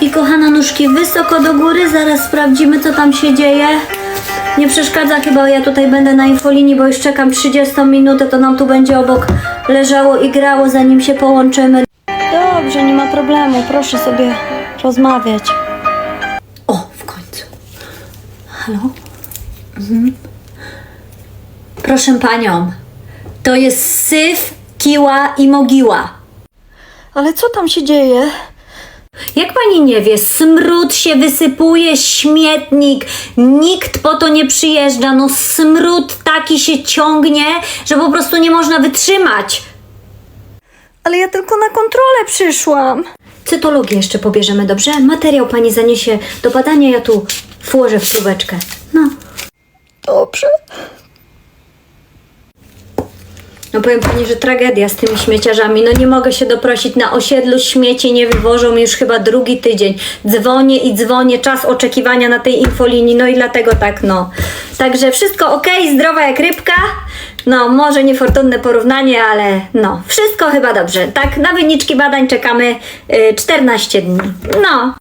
I kochana nóżki wysoko do góry, zaraz sprawdzimy co tam się dzieje. Nie przeszkadza chyba, ja tutaj będę na infolinii, bo już czekam 30 minutę, to nam tu będzie obok leżało i grało, zanim się połączymy. Dobrze, nie ma problemu, proszę sobie rozmawiać. O, w końcu. Halo? Mhm. Proszę panią, to jest syf, kiła i mogiła. Ale co tam się dzieje? Jak pani nie wie, smród się wysypuje, śmietnik, nikt po to nie przyjeżdża, no smród taki się ciągnie, że po prostu nie można wytrzymać. Ale ja tylko na kontrolę przyszłam. Cytologię jeszcze pobierzemy, dobrze? Materiał pani zaniesie do badania, ja tu włożę w śrubeczkę. No. Dobrze. No powiem pani, że tragedia z tymi śmieciarzami. No nie mogę się doprosić na osiedlu, śmieci nie wywożą już chyba drugi tydzień. Dzwonię i dzwonię, czas oczekiwania na tej infolinii, no i dlatego tak no. Także wszystko ok, zdrowa jak rybka. No, może niefortunne porównanie, ale no, wszystko chyba dobrze. Tak, na wyniczki badań czekamy y, 14 dni. No.